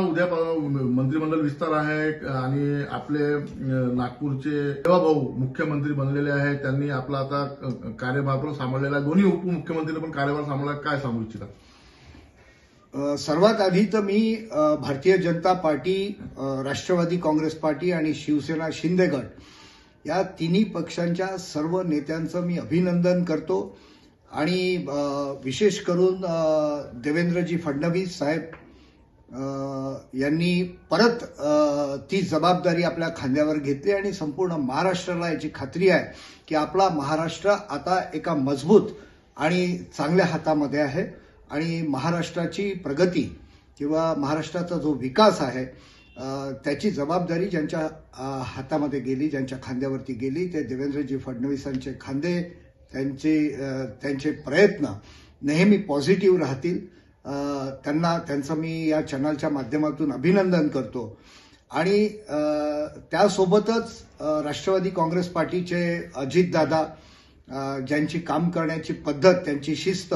उद्या मंत्रिमंडळ विस्तार आहे आणि आपले अं, नागपूरचे भाऊ मुख्यमंत्री बनलेले आहेत. त्यांनी आपला आता कार्यभार पण सांभाळलेला आहे. दोन्ही उपमुख्यमंत्र्यांनी पण कार्यभार सांभाळला. काय सांगू इच्छिता? सर्वात आधी तर मी Bharatiya Janata Party Rashtravadi Congress Party आणि शिवसेना शिंदे गट या तिन्ही पक्षांच्या सर्व नेत्यांचं मी अभिनंदन करतो. आणि विशेष करून देवेंद्रजी फडणवीस साहेब यांनी परत ती जबाबदारी आपल्या खांद्यावर घेतली आणि संपूर्ण महाराष्ट्राला याची खात्री आहे की आपला महाराष्ट्र आता एका मजबूत आणि चांगल्या हातामध्ये आहे. आणि महाराष्ट्राची प्रगती किंवा महाराष्ट्राचा जो विकास आहे त्याची जबाबदारी ज्यांच्या हातामध्ये गेली ज्यांच्या खांद्यावरती गेली ते देवेंद्रजी फडणवीसांचे खांदे त्यांचे त्यांचे प्रयत्न नेहमी पॉझिटिव्ह राहतील. त्यांना त्यांचं मी या चॅनलच्या माध्यमातून अभिनंदन करतो. आणि त्यासोबतच राष्ट्रवादी काँग्रेस पार्टीचे अजितदादा ज्यांची काम करण्याची पद्धत त्यांची शिस्त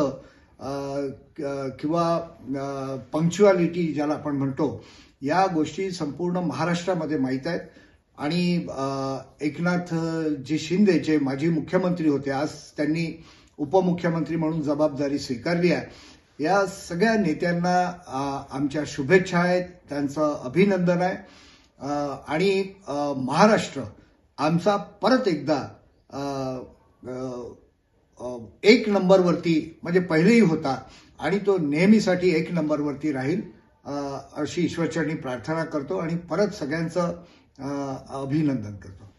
किंवा पंक्च्युअलिटी ज्याला आपण म्हणतो या गोष्टी संपूर्ण महाराष्ट्रामध्ये माहीत आहेत. आणि एकनाथजी शिंदे जे माजी मुख्यमंत्री होते आज त्यांनी उपमुख्यमंत्री म्हणून जबाबदारी स्वीकारली आहे. या सगळ्या नेत्यांना आमच्या शुभेच्छा आहेत. त्यांचं अभिनंदन आहे. आणि महाराष्ट्र आमचा परत एकदा एक नंबरवरती म्हणजे पहिलेही होता आणि तो नेहमीसाठी एक नंबरवरती राहील अशी ईश्वरचरणी प्रार्थना करतो आणि परत सगळ्यांचं अभिनंदन करतो.